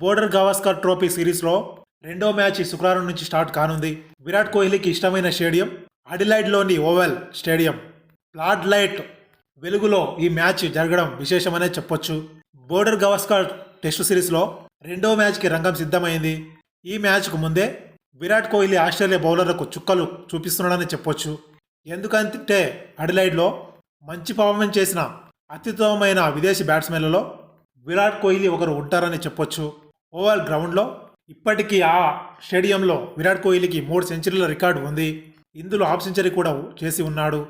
Border Gavaskar trophy సిరీస్లో రెండో match శుక్రవారం నుంచి స్టార్ట్ కానుంది. విరాట్ కోహ్లీకి ఇష్టమైన స్టేడియం అడిలైడ్లోని ఓవెల్ స్టేడియం. ఫ్లాడ్ లైట్ వెలుగులో ఈ మ్యాచ్ జరగడం విశేషమనే చెప్పొచ్చు. బోర్డర్ గవాస్కర్ టెస్టు సిరీస్లో రెండో మ్యాచ్కి రంగం సిద్ధమైంది. ఈ మ్యాచ్కు ముందే విరాట్ కోహ్లీ ఆస్ట్రేలియా బౌలర్లకు చుక్కలు చూపిస్తున్నాడని చెప్పొచ్చు. ఎందుకంటే అడిలైడ్లో మంచి పర్ఫార్మెన్స్ చేసిన అత్యుత్తమమైన విదేశీ బ్యాట్స్మెన్లలో విరాట్ కోహ్లీ ఒకరు ఉంటారని చెప్పొచ్చు. ఓవల్ గ్రౌండ్లో ఇప్పటికీ ఆ స్టేడియంలో విరాట్ కోహ్లీకి మూడు సెంచరీల రికార్డు ఉంది. ఇందులో హాఫ్ సెంచరీ కూడా చేసి ఉన్నాడు.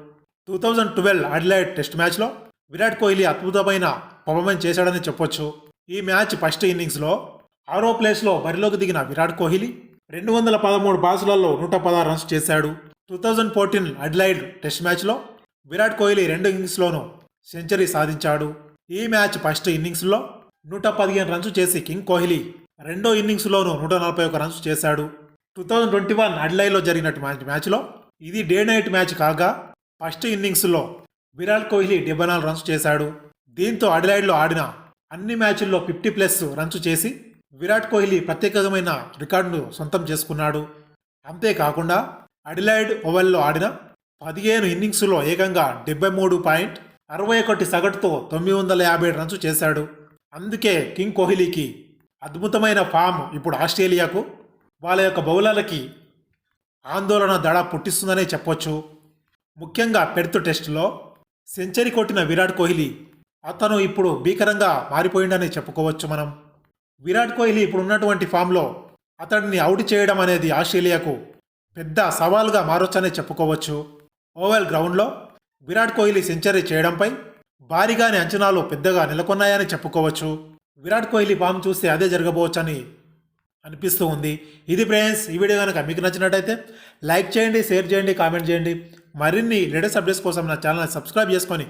Two thousand twelve Adelaide test మ్యాచ్లో విరాట్ కోహ్లీ అద్భుతమైన పర్ఫార్మెన్స్ చేశాడని చెప్పొచ్చు. ఈ మ్యాచ్ ఫస్ట్ ఇన్నింగ్స్లో ఆరో ప్లేస్లో బరిలోకి దిగిన విరాట్ కోహ్లీ రెండు వందల పదమూడు బాసులలో నూట పదహారు రన్స్ చేశాడు. Two thousand fourteen Adelaide test మ్యాచ్లో విరాట్ కోహ్లీ రెండు ఇన్నింగ్స్లోనూ సెంచరీ సాధించాడు. ఈ మ్యాచ్ ఫస్ట్ ఇన్నింగ్స్లో నూట పదిహేను రన్స్ చేసి కింగ్ కోహ్లీ రెండో ఇన్నింగ్స్లోనూ నూట నలభై ఒక రన్స్ చేశాడు. టూ థౌజండ్ ట్వంటీ వన్ అడ్లైలో జరిగినటువంటి మ్యాచ్ మ్యాచ్లో ఇది డే నైట్ మ్యాచ్ కాగా ఫస్ట్ ఇన్నింగ్స్లో విరాట్ కోహ్లీ డెబ్బై నాలుగు రన్స్ చేశాడు. దీంతో అడిలైడ్లో ఆడిన అన్ని మ్యాచ్ల్లో ఫిఫ్టీ ప్లస్ రన్స్ చేసి విరాట్ కోహ్లీ ప్రత్యేకమైన రికార్డును సొంతం చేసుకున్నాడు. అంతేకాకుండా అడిలైడ్ ఓవెల్లో ఆడిన పదిహేను ఇన్నింగ్స్లో ఏకంగా డెబ్బై మూడు పాయింట్ అరవై ఒకటి సగటుతో తొమ్మిది వందల యాభై రన్స్ చేశాడు. అందుకే కింగ్ కోహ్లీకి అద్భుతమైన ఫామ్ ఇప్పుడు ఆస్ట్రేలియాకు వాళ్ళ యొక్క బౌలర్లకి ఆందోళన దడ పుట్టిస్తుందనే చెప్పొచ్చు. ముఖ్యంగా పెర్త్ టెస్టులో సెంచరీ కొట్టిన విరాట్ కోహ్లీ అతను ఇప్పుడు భీకరంగా మారిపోయిండని చెప్పుకోవచ్చు మనం. విరాట్ కోహ్లీ ఇప్పుడు ఉన్నటువంటి ఫామ్లో అతడిని అవుట్ చేయడం అనేది ఆస్ట్రేలియాకు పెద్ద సవాల్గా మారొచ్చనే చెప్పుకోవచ్చు. ఓవెల్ గ్రౌండ్లో విరాట్ కోహ్లీ సెంచరీ చేయడంపై భారీగానే అంచనాలు పెద్దగా నెలకొన్నాయని చెప్పుకోవచ్చు. విరాట్ కోహ్లీ ఫామ్ చూస్తే అదే జరగబోవచ్చని అనిపిస్తూ ఉంది. ఇది ఫ్రెండ్స్ ఈ వీడియో కనుక మీకు నచ్చినట్టయితే లైక్ చేయండి షేర్ చేయండి కామెంట్ చేయండి. మరిన్ని లేటెస్ట్ అప్డేట్స్ కోసం నా ఛానల్ సబ్స్క్రైబ్ చేసుకొని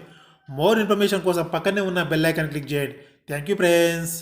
మోర్ ఇన్ఫర్మేషన్ కోసం పక్కనే ఉన్న బెల్ ఐకాన్ క్లిక్ చేయండి. Thank you friends.